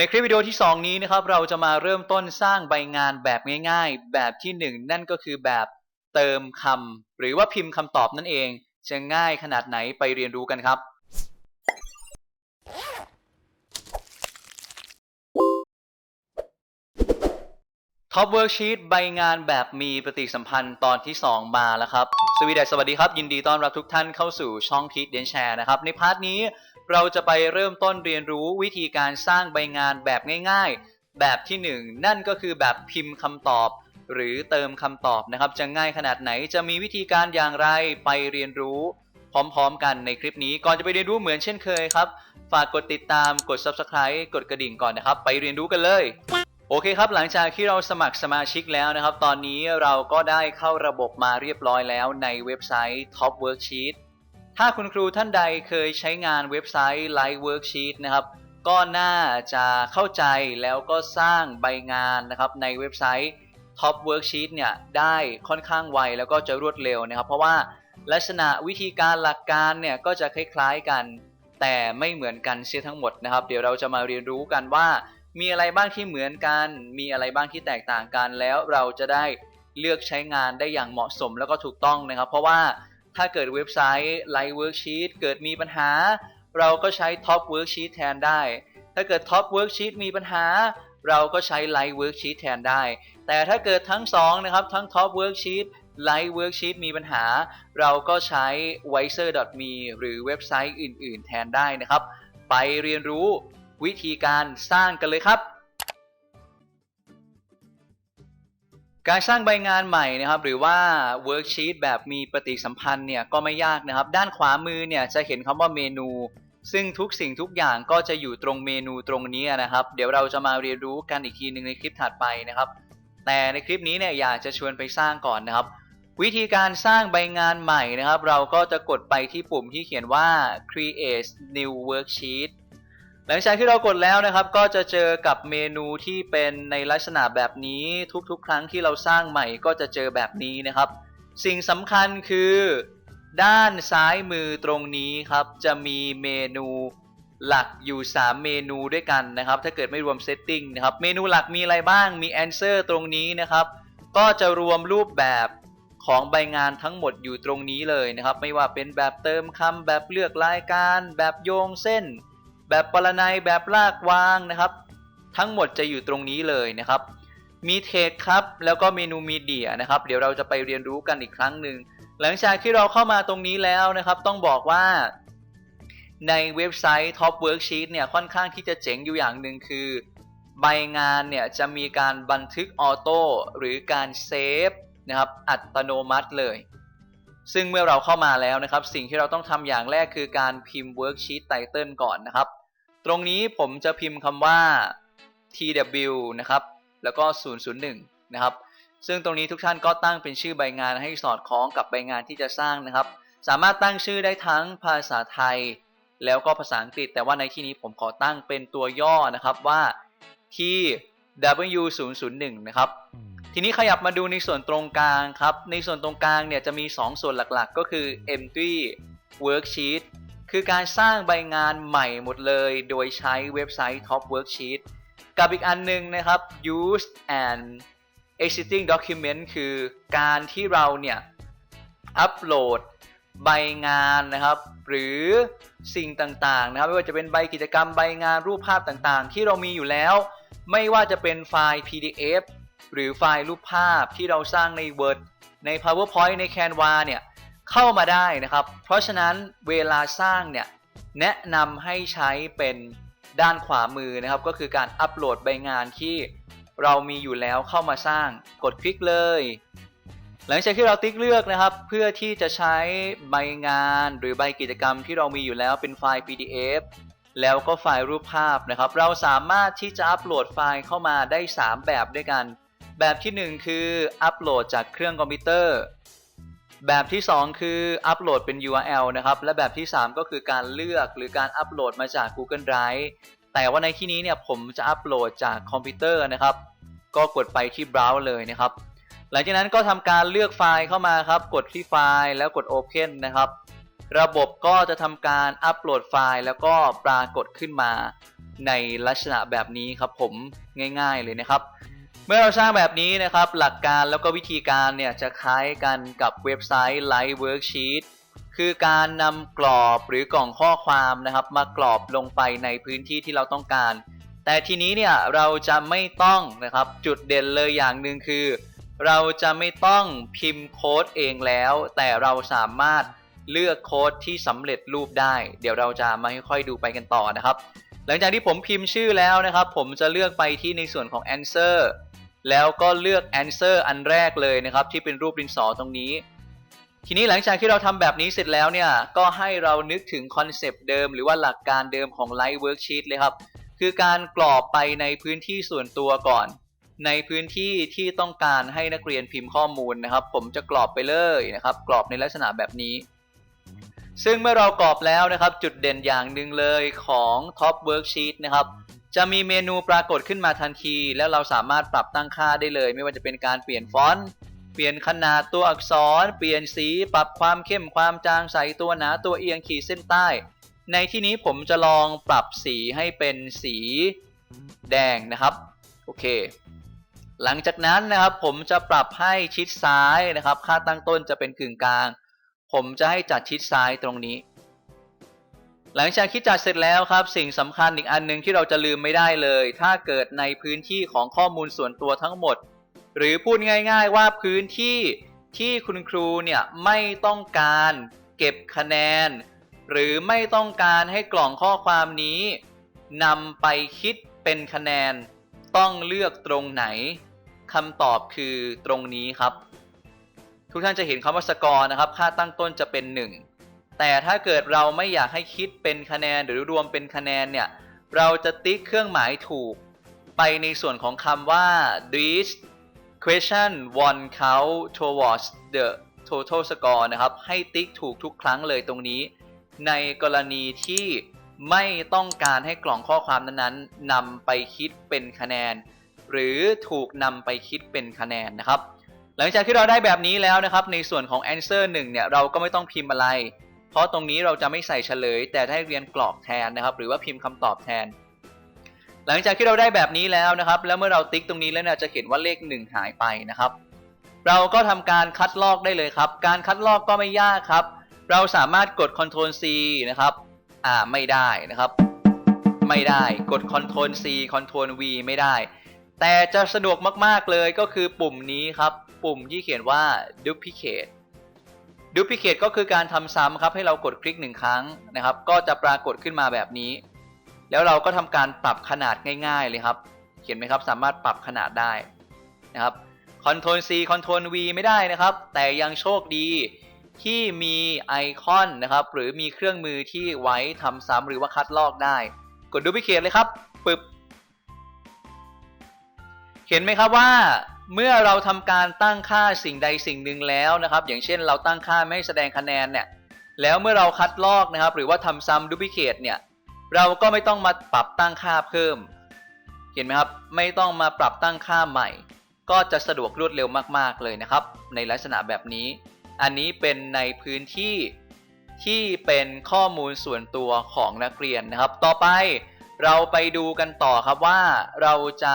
ในคลิปวิดีโอที่ 2 นี้นะครับเราจะมาเริ่มต้นสร้างใบงานแบบง่ายๆ แบบที่ 1 นั่นก็คือแบบเติมคำหรือว่าพิมพ์คำตอบนั่นเองจะง่ายขนาดไหนไปเรียนรู้กันครับท็อปเวิร์กชีตใบงานแบบมีปฏิสัมพันธ์ตอนที่ 2 มาแล้วครับ สวีดัสสวัสดีครับ ยินดีต้อนรับทุกท่านเข้าสู่ช่องพีทเดนแชร์นะครับ ในพาร์ทนี้ เราจะไปเริ่มต้นเรียนรู้วิธีการสร้างใบงานแบบง่ายๆ แบบที่ 1 นั่นก็คือแบบพิมพ์คำตอบ หรือเติมคำตอบนะครับ จะง่ายขนาดไหนจะมีวิธีการอย่างไรไปเรียนรู้พร้อมๆ กันในคลิปนี้ ก่อนจะไปเรียนรู้เหมือนเช่นเคยครับ ฝากกดติดตามกด subscribe กดกระดิ่งก่อนนะครับ ไปเรียนรู้กันเลย โอเคครับ หลังจากที่เราสมัครสมาชิกแล้วนะครับ ตอนนี้เราก็ได้เข้าระบบมาเรียบร้อยแล้วในเว็บไซต์ Top Worksheet ถ้าคุณครูท่านใดเคยใช้งานเว็บไซต์ Live Worksheet นะครับ ก็น่าจะเข้าใจแล้วก็สร้างใบงานนะครับในเว็บไซต์ Top Worksheet เนี่ยได้ค่อนข้างไวแล้วก็จะรวดเร็วนะครับ เพราะว่าลักษณะวิธีการหลักการเนี่ยก็จะคล้ายๆกัน แต่ไม่เหมือนกันเสียทั้งหมดนะครับ เดี๋ยวเราจะมาเรียนรู้กันว่า มีอะไรบ้างที่เหมือนกัน มีอะไรบ้างที่แตกต่างกันแล้วเราจะได้เลือกใช้งานได้อย่างเหมาะสมแล้วก็ถูกต้องนะครับ เพราะว่า ถ้าเกิดเว็บไซต์ Live Worksheet เกิดมีปัญหา เราก็ใช้ Top Worksheet แทนได้ ถ้าเกิด Top Worksheet มีปัญหา เราก็ใช้ Live Worksheet แทนได้ แต่ถ้าเกิดทั้งสองนะครับทั้ง Top Worksheet Live Worksheet มีปัญหา เราก็ใช้ wiser.me หรือเว็บไซต์อื่น ๆ แทนได้นะครับ ไปเรียนรู้วิธีการสร้างกันเลยครับ การสร้างใบงานใหม่นะครับหรือว่า worksheet แบบมีปฏิสัมพันธ์เนี่ยก็ไม่ยากนะครับ ด้านขวามือเนี่ยจะเห็นคำว่าเมนู ซึ่งทุกสิ่งทุกอย่างก็จะอยู่ตรงเมนูตรงนี้นะครับ เดี๋ยวเราจะมาเรียนรู้กันอีกทีหนึ่งในคลิปถัดไปนะครับ แต่ในคลิปนี้เนี่ยอยากจะชวนไปสร้างก่อนนะครับ วิธีการสร้างใบงานใหม่นะครับ เราก็จะกดไปที่ปุ่มที่เขียนว่า create new worksheet หลังจากที่เรากดแล้วนะครับ ก็จะเจอกับเมนูที่เป็นในลักษณะแบบนี้ทุกๆ ครั้งที่เราสร้างใหม่ก็จะเจอแบบนี้นะครับ สิ่งสำคัญคือ ด้านซ้ายมือตรงนี้ครับ จะมีเมนูหลักอยู่ 3 เมนูด้วยกันนะครับ ถ้าเกิดไม่รวม Setting นะครับ เมนูหลักมีอะไรบ้าง มี Answer ตรงนี้นะครับ ก็จะรวมรูปแบบของใบงานทั้งหมดอยู่ตรงนี้เลยนะครับ ไม่ว่าเป็นแบบเติมคำแบบเลือกรายการ แบบโยงเส้น แบบปรนัยแบบลากวางนะครับ ทั้งหมดจะอยู่ตรงนี้เลยนะครับ มีเทคครับ แล้วก็เมนูมีเดียนะครับ เดี๋ยวเราจะไปเรียนรู้กันอีกครั้งหนึ่ง หลังจากที่เราเข้ามาตรงนี้แล้วนะครับ ต้องบอกว่าในเว็บไซต์ Top Worksheet เนี่ยค่อนข้างที่จะเจ๋งอยู่อย่างหนึ่งคือ ใบงานเนี่ยจะมีการบันทึกออโต้หรือการเซฟนะครับอัตโนมัติเลย ซึ่งเมื่อเราเข้ามาแล้วนะครับ สิ่งที่เราต้องทำอย่างแรกคือการพิมพ์ Worksheet Title ก่อนนะครับ ตรงนี้ผมจะพิมพ์คำว่า tw นะครับ แล้วก็ 001 นะครับ ซึ่งตรงนี้ทุกท่านก็ตั้งเป็นชื่อใบงานให้สอดคล้องกับใบงานที่จะสร้างนะครับ สามารถตั้งชื่อได้ทั้งภาษาไทย แล้วก็ภาษาอังกฤษ แต่ว่าในที่นี้ผมขอตั้งเป็นตัวย่อนะครับว่า tw001 นะครับทีนี้ขยับมาดูในส่วนตรงกลางครับ ในส่วนตรงกลางเนี่ยจะมี 2 ส่วนหลักๆ ก็คือ empty worksheet คือการสร้างใบงานใหม่หมดเลยโดยใช้เว็บไซต์ Top Worksheet กับอีกอันหนึงนะครับ use and existing document คือการที่เราเนี่ยอัปโหลดใบงานนะครับ หรือสิ่งต่างๆนะครับ ไม่ว่าจะเป็นใบกิจกรรมใบงานรูปภาพต่างๆ ที่เรามีอยู่แล้ว ไม่ว่าจะเป็นไฟล์ PDF หรือไฟล์รูปภาพที่เราสร้างใน Word ใน PowerPoint ใน Canva เนี่ย เข้ามาได้นะครับ เพราะฉะนั้นเวลาสร้างเนี่ยแนะนำให้ใช้เป็นด้านขวามือนะครับ ก็คือการอัปโหลดใบงานที่เรามีอยู่แล้วเข้ามาสร้างกดคลิกเลย หลังจากที่เราติ๊กเลือกนะครับ เพื่อที่จะใช้ใบงานหรือใบกิจกรรมที่เรามีอยู่แล้วเป็นไฟล์ PDF แล้วก็ไฟล์รูปภาพนะครับ เราสามารถที่จะอัปโหลดไฟล์เข้ามาได้ 3 แบบด้วยกัน แบบที่ 1 คืออัปโหลดจากเครื่องคอมพิวเตอร์ แบบที่ 2 คืออัปโหลดเป็น URL นะครับ และแบบที่ 3 ก็คือการเลือกหรือการอัปโหลดมาจาก Google Drive แต่ว่าในที่นี้เนี่ยผมจะอัปโหลดจากคอมพิวเตอร์นะครับ ก็กดไปที่ Browse เลยนะครับ หลังจากนั้นก็ทำการเลือกไฟล์เข้ามาครับ กดที่ไฟล์แล้วกด Open นะครับ ระบบก็จะทำการอัปโหลดไฟล์แล้วก็ปรากฏขึ้นมาในลักษณะแบบนี้ครับผมง่าย ๆเลยนะครับ เมื่อเราสร้างแบบนี้นะครับ หลักการแล้วก็วิธีการเนี่ยจะคล้ายกันกับเว็บไซต์ Live Worksheet คือการนำกรอบหรือกล่องข้อความนะครับ มากรอบลงไปในพื้นที่ที่เราต้องการ แต่ทีนี้เนี่ยเราจะไม่ต้องนะครับจุดเด่นเลยอย่างหนึ่งคือ เราจะไม่ต้องพิมพ์โค้ดเองแล้ว แต่เราสามารถเลือกโค้ดที่สำเร็จรูปได้ เดี๋ยวเราจะมาค่อยๆดูไปกันต่อนะครับ หลังจากที่ผมพิมพ์ชื่อแล้วนะครับ ผมจะเลือกไปที่ในส่วนของ answer แล้วก็เลือก answer อันแรกเลยนะครับ ที่เป็นรูปดินสอตรงนี้ ทีนี้หลังจากที่เราทำแบบนี้เสร็จแล้วเนี่ย ก็ให้เรานึกถึงคอนเซปต์เดิม หรือว่าหลักการเดิมของ Light Worksheet เลยครับ คือการกรอบไปในพื้นที่ส่วนตัวก่อน ในพื้นที่ที่ต้องการให้นักเรียนพิมพ์ข้อมูลนะครับ ผมจะกรอบไปเลยนะครับ กรอบในลักษณะแบบนี้ ซึ่งเมื่อเรากรอบแล้วนะครับ จุดเด่นอย่างหนึ่งเลยของ Top Worksheet นะครับ จะมีเมนูปรากฏขึ้นมาทันที แล้วเราสามารถปรับตั้งค่าได้เลย ไม่ว่าจะเป็นการเปลี่ยนฟอนต์เปลี่ยนขนาดตัวอักษร เปลี่ยนสี ปรับความเข้มความจางใสตัวหนาตัวเอียงขีดเส้นใต้ ในที่นี้ผมจะลองปรับสีให้เป็นสีแดงนะครับโอเค หลังจากนั้นนะครับผมจะปรับให้ชิดซ้ายนะครับ ค่าตั้งต้นจะเป็นกึ่งกลาง ผมจะให้จัดชิดซ้ายตรงนี้ หลังจากที่จัดเสร็จแล้วครับ สิ่งสำคัญอีกอันหนึ่งที่เราจะลืมไม่ได้เลย ถ้าเกิดในพื้นที่ของข้อมูลส่วนตัวทั้งหมด หรือพูดง่าย ๆ ว่าพื้นที่ที่คุณครูเนี่ยไม่ต้องการเก็บคะแนน หรือไม่ต้องการให้กล่องข้อความนี้นำไปคิดเป็นคะแนน ต้องเลือกตรงไหนคำตอบคือตรงนี้ครับ ทุกท่านจะเห็นคำว่าสกอร์นะครับ ค่าตั้งต้นจะเป็น 1 แต่ถ้าเกิดเราไม่อยากให้คิดเป็นคะแนนหรือรวมเป็นคะแนนเนี่ยเราจะติ๊กเครื่องหมายถูก ไปในส่วนของคำว่า this question one count towards the total score นะครับ ให้ติ๊กถูกทุกครั้งเลยตรงนี้ ในกรณีที่ไม่ต้องการให้กล่องข้อความนั้นๆนำไปคิดเป็นคะแนน หรือถูกนำไปคิดเป็นคะแนนนะครับ หลังจากที่เราได้แบบนี้แล้วนะครับ ในส่วนของ answer 1เนี่ยเราก็ไม่ต้องพิมพ์อะไร เพราะตรงนี้เราจะไม่ใส่เฉลย แต่ให้เรียนกรอกแทนนะครับ หรือว่าพิมพ์คำตอบแทน หลังจากที่เราได้แบบนี้แล้วนะครับ แล้วเมื่อเราติ๊กตรงนี้แล้วเนี่ยจะเห็นว่าเลข 1 หายไปนะครับ เราก็ทำการคัดลอกได้เลยครับ การคัดลอกก็ไม่ยากครับ เราสามารถกด Ctrl C นะครับอ่าไม่ได้นะครับ ไม่ได้กด Ctrl C Ctrl V ไม่ได้ แต่จะสะดวกมากๆเลยก็คือปุ่มนี้ครับ ปุ่มที่เขียนว่า duplicate duplicate ก็คือการทำซ้ำครับให้เรากดคลิกหนึ่งครั้งนะครับ ก็จะปรากฏขึ้นมาแบบนี้ แล้วเราก็ทำการปรับขนาดง่าย ๆ เลยครับ เขียนไหมครับสามารถปรับขนาดได้นะครับ Ctrl C Ctrl V ไม่ได้นะครับ แต่ยังโชคดีที่มีไอคอนนะครับ หรือมีเครื่องมือที่ไว้ทำซ้ำหรือว่าคัดลอกได้ กด duplicate เลยครับ ปึ๊บ เห็นไหมครับว่า เมื่อเราทำการตั้งค่าสิ่งใดสิ่งหนึ่งแล้วนะครับ อย่างเช่นเราตั้งค่าไม่แสดงคะแนนเนี่ยแล้วเมื่อเราคัดลอกนะครับ หรือว่าทำซ้ำ duplicate เนี่ยเราก็ไม่ต้องมาปรับตั้งค่าเพิ่ม เห็นไหมครับ ไม่ต้องมาปรับตั้งค่าใหม่ ก็จะสะดวกรวดเร็วมาก ๆ เลยนะครับ ในลักษณะแบบนี้ อันนี้เป็นในพื้นที่ที่เป็นข้อมูลส่วนตัวของนักเรียนนะครับ ต่อไปเราไปดูกันต่อครับว่าเราจะ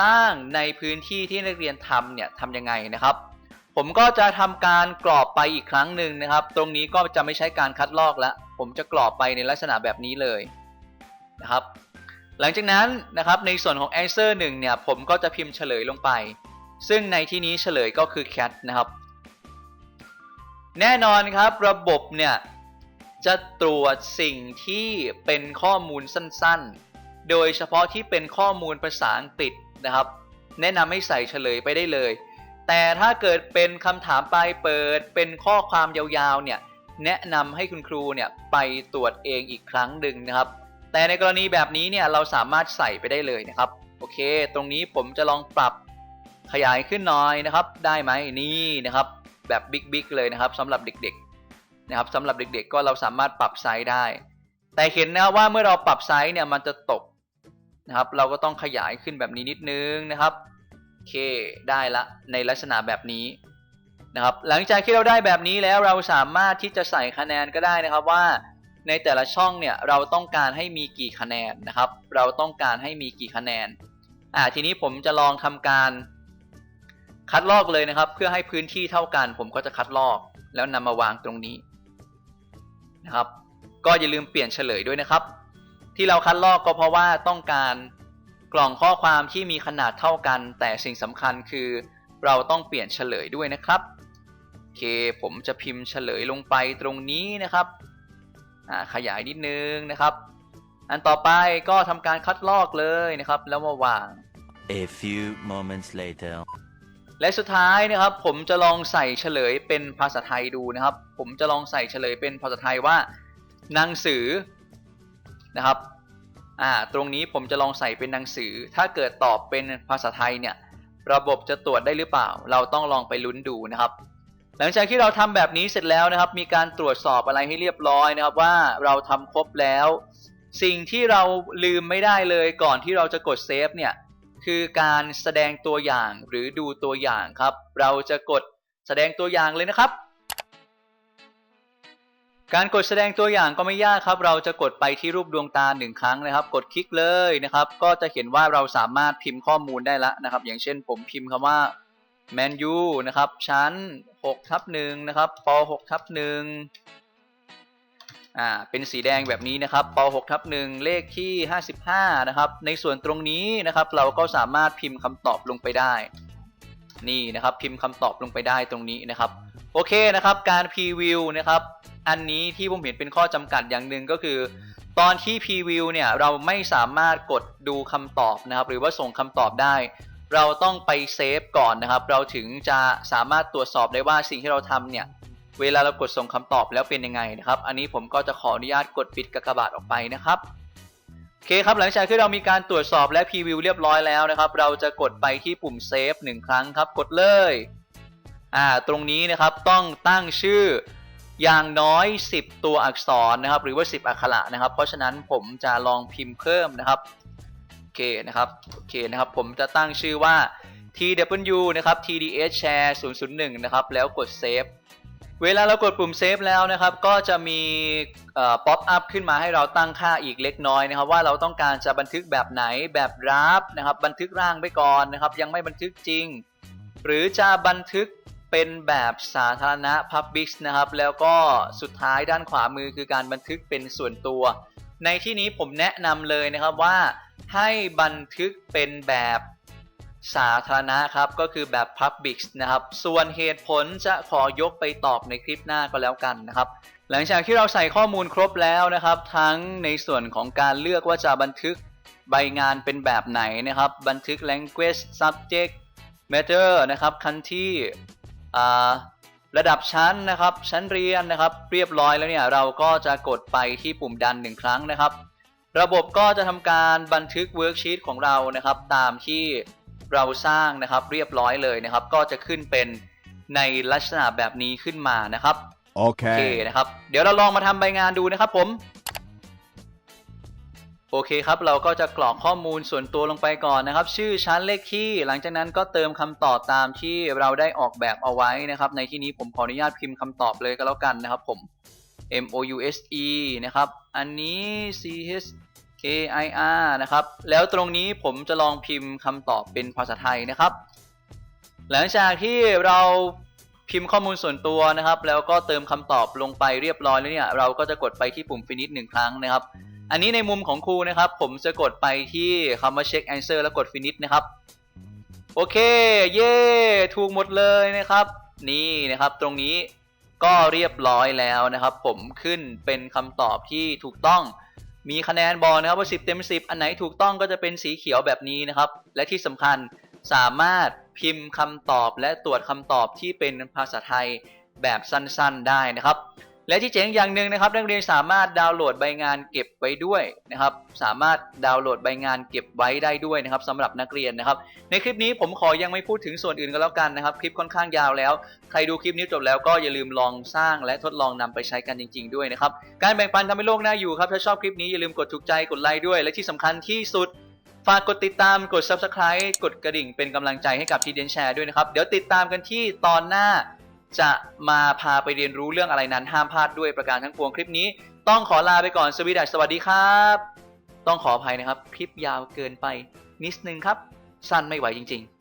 สร้างในพื้นที่ที่นักเรียนทำเนี่ยทำยังไงนะครับ ผมก็จะทำการกรอบไปอีกครั้งหนึ่งนะครับ ตรงนี้ก็จะไม่ใช้การคัดลอกแล้วผมจะกรอบไปในลักษณะแบบนี้เลยนะครับ หลังจากนั้นนะครับในส่วนของ answer 1เนี่ยผมก็จะพิมพ์เฉลยลงไป ซึ่งในที่นี้เฉลยก็คือ cat นะครับ แน่นอนครับระบบเนี่ยจะตรวจสิ่งที่เป็นข้อมูลสั้นๆ โดยเฉพาะที่เป็นข้อมูลภาษาอังกฤษ นะครับ แนะนำให้ใส่เฉลยไปได้เลย แต่ถ้าเกิดเป็นคำถามปลายเปิด เป็นข้อความยาวๆเนี่ยแนะนำให้คุณครูเนี่ยไปตรวจเองอีกครั้งหนึ่งนะครับ แต่ในกรณีแบบนี้เนี่ยเราสามารถใส่ไปได้เลยนะครับ โอเค ตรงนี้ผมจะลองปรับขยายขึ้นหน่อยนะครับ ได้ไหมนี่นะครับ แบบบิ๊กๆเลยนะครับสำหรับเด็กๆนะครับสำหรับเด็กๆ ก็เราสามารถปรับไซส์ได้ แต่เห็นนะว่าเมื่อเราปรับไซส์เนี่ยมันจะตก นะครับ เราก็ต้องขยายขึ้นแบบนี้นิดนึงนะครับโอเคได้ละในลักษณะแบบนี้นะครับ หลังจากที่เราได้แบบนี้แล้วเราสามารถที่จะใส่คะแนนก็ได้นะครับว่าในแต่ละช่องเนี่ยเราต้องการให้มีกี่คะแนนนะครับ เราต้องการให้มีกี่คะแนนอ่าทีนี้ผมจะลองทำการคัดลอกเลยนะครับ เพื่อให้พื้นที่เท่ากัน ผมก็จะคัดลอกแล้วนำมาวางตรงนี้นะครับ ก็อย่าลืมเปลี่ยนเฉลยด้วยนะครับ ที่เราคัดลอกก็เพราะว่าต้องการกล่องข้อความที่มีขนาดเท่ากัน แต่สิ่งสำคัญคือเราต้องเปลี่ยนเฉลยด้วยนะครับโอเคผมจะพิมพ์เฉลยลงไปตรงนี้นะครับอ่าขยายนิดนึงนะครับ อันต่อไปก็ทำการคัดลอกเลยนะครับ แล้วมาวาง A few moments later. และสุดท้ายนะครับ ผมจะลองใส่เฉลยเป็นภาษาไทยดูนะครับ ผมจะลองใส่เฉลยเป็นภาษาไทยว่าหนังสือ นะครับอ่าตรงนี้ผมจะลองใส่เป็นหนังสือ ถ้าเกิดตอบเป็นภาษาไทยเนี่ยระบบจะตรวจได้หรือเปล่า เราต้องลองไปลุ้นดูนะครับ หลังจากที่เราทำแบบนี้เสร็จแล้วนะครับ มีการตรวจสอบอะไรให้เรียบร้อยนะครับ ว่าเราทำครบแล้ว สิ่งที่เราลืมไม่ได้เลยก่อนที่เราจะกดเซฟเนี่ยคือการแสดงตัวอย่างหรือดูตัวอย่างครับ เราจะกดแสดงตัวอย่างเลยนะครับ การกดแสดงตัวอย่างก็ไม่ยากครับ เราจะกดไปที่รูปดวงตาหนึ่งครั้งนะครับ กดคลิกเลยนะครับ ก็จะเห็นว่าเราสามารถพิมพ์ข้อมูลได้แล้วนะครับ อย่างเช่นผมพิมพ์คำว่าแมนยูนะครับชั้น6ทับหนึ่งนะครับป6ทับหนึ่งอ่าเป็นสีแดงแบบนี้นะครับป6ทับหนึ่งเลขที่ 55 นะครับ ในส่วนตรงนี้นะครับ เราก็สามารถพิมพ์คำตอบลงไปได้ นี่นะครับ พิมพ์คำตอบลงไปได้ตรงนี้นะครับ โอเคนะครับ การพรีวิวนะครับ อันนี้ที่ผมเห็นเป็นข้อจำกัดอย่างหนึ่งก็คือ ตอนที่พรีวิวเนี่ยเราไม่สามารถกดดูคำตอบนะครับ หรือว่าส่งคำตอบได้ เราต้องไปเซฟก่อนนะครับ เราถึงจะสามารถตรวจสอบได้ว่าสิ่งที่เราทำเนี่ยเวลาเรากดส่งคำตอบแล้วเป็นยังไงนะครับ อันนี้ผมก็จะขออนุญาตกดปิดกากบาทออกไปนะครับโอเคครับหลังจากที่เรามีการตรวจสอบและพรีวิวเรียบร้อยแล้วนะครับ เราจะกดไปที่ปุ่มเซฟหนึ่งครั้งครับ กดเลย อ่าตรงนี้นะครับต้องตั้งชื่ออย่างน้อย 10 ตัวอักษรนะครับ หรือว่า 10 อักขระนะครับ เพราะฉะนั้นผมจะลองพิมพ์เพิ่มนะครับโอเคนะครับโอเคนะครับผมจะตั้งชื่อว่า tw นะครับ tds share 001 นะครับ แล้วกดเซฟเวลาเรากดปุ่มเซฟแล้วนะครับ ก็จะมีป๊อปอัพขึ้นมาให้เราตั้งค่าอีกเล็กน้อยนะครับ ว่าเราต้องการจะบันทึกแบบไหนแบบรับนะครับ บันทึกร่างไปก่อนนะครับ ยังไม่บันทึกจริง หรือจะบันทึก เป็นแบบสาธารณะ Public นะครับ แล้วก็สุดท้ายด้านขวามือคือการบันทึกเป็นส่วนตัว ในที่นี้ผมแนะนำเลยนะครับว่าให้บันทึกเป็นแบบสาธารณะครับ ก็คือแบบ Public นะครับ ส่วนเหตุผลจะขอยกไปตอบในคลิปหน้าก็แล้วกันนะครับ หลังจากที่เราใส่ข้อมูลครบแล้วนะครับ ทั้งในส่วนของการเลือกว่าจะบันทึกใบงานเป็นแบบไหนนะครับ บันทึก language subject matter นะครับ country อ่ ระดับชั้นนะครับ ชั้นเรียนนะครับ เรียบร้อยแล้วเนี่ยเราก็จะกดไปที่ปุ่มดันหนึ่งครั้งนะครับ ระบบก็จะทำการบันทึกเวิร์กชีตของเรานะครับ ตามที่เราสร้างนะครับเรียบร้อยเลยนะครับ ก็จะขึ้นเป็นในลักษณะแบบนี้ขึ้นมานะครับ โอเค Okay. นะครับ เดี๋ยวเราลองมาทำใบงานดูนะครับผม โอเคครับเราก็จะกรอกข้อมูลส่วนตัวลงไปก่อนนะครับ ชื่อชั้นเลขที่ หลังจากนั้นก็เติมคำตอบตามที่เราได้ออกแบบเอาไว้นะครับ ในที่นี้ผมขออนุญาตพิมพ์คำตอบเลยก็แล้วกันนะครับผม M O U S E นะครับ อันนี้ C H A I R นะครับ แล้วตรงนี้ผมจะลองพิมพ์คำตอบเป็นภาษาไทยนะครับ หลังจากที่เราพิมพ์ข้อมูลส่วนตัวนะครับ แล้วก็เติมคำตอบลงไปเรียบร้อยแล้วเนี่ย เราก็จะกดไปที่ปุ่ม finish หนึ่งครั้งนะครับ อันนี้ในมุมของครูนะครับ ผมจะกดไปที่คำว่า check answer แล้วกด finish นะครับ โอเค เย่ถูกหมดเลยนะครับ นี่นะครับตรงนี้ก็เรียบร้อยแล้วนะครับ ผมขึ้นเป็นคำตอบที่ถูกต้องมีคะแนนบอกนะครับว่า 10 เต็ม 10 อันไหนถูกต้องก็จะเป็นสีเขียวแบบนี้นะครับ และที่สำคัญสามารถพิมพ์คำตอบและตรวจคำตอบที่เป็นภาษาไทยแบบสั้นๆได้นะครับ และที่เจ๋งอย่างหนึ่งนะครับนักเรียนสามารถดาวน์โหลดใบงานเก็บไว้ด้วยนะครับ สามารถดาวน์โหลดใบงานเก็บไว้ได้ด้วยนะครับสำหรับนักเรียนนะครับ ในคลิปนี้ผมขอยังไม่พูดถึงส่วนอื่นกันแล้วกันนะครับ คลิปค่อนข้างยาวแล้ว ใครดูคลิปนี้จบแล้วก็อย่าลืมลองสร้างและทดลองนำไปใช้กันจริง ๆ ด้วยนะครับ การแบ่งปันทำให้โลกน่าอยู่ครับ ถ้าชอบคลิปนี้อย่าลืมกดถูกใจกดไลค์ด้วย และที่สำคัญที่สุดฝากกดติดตามกด subscribe กดกระดิ่งเป็นกำลังใจให้กับทีเดนแชร์ด้วยนะครับ เดี๋ยวติดตามกันที่ตอนหน้า จะมาพาไปเรียนรู้เรื่องอะไรนั้นห้ามพลาดด้วยประการทั้งปวงคลิปนี้ ต้องขอลาไปก่อนสวีดัสสวัสดีครับ ต้องขออภัยนะครับ คลิปยาวเกินไปนิดนึงครับ สั้นไม่ไหวจริง ๆ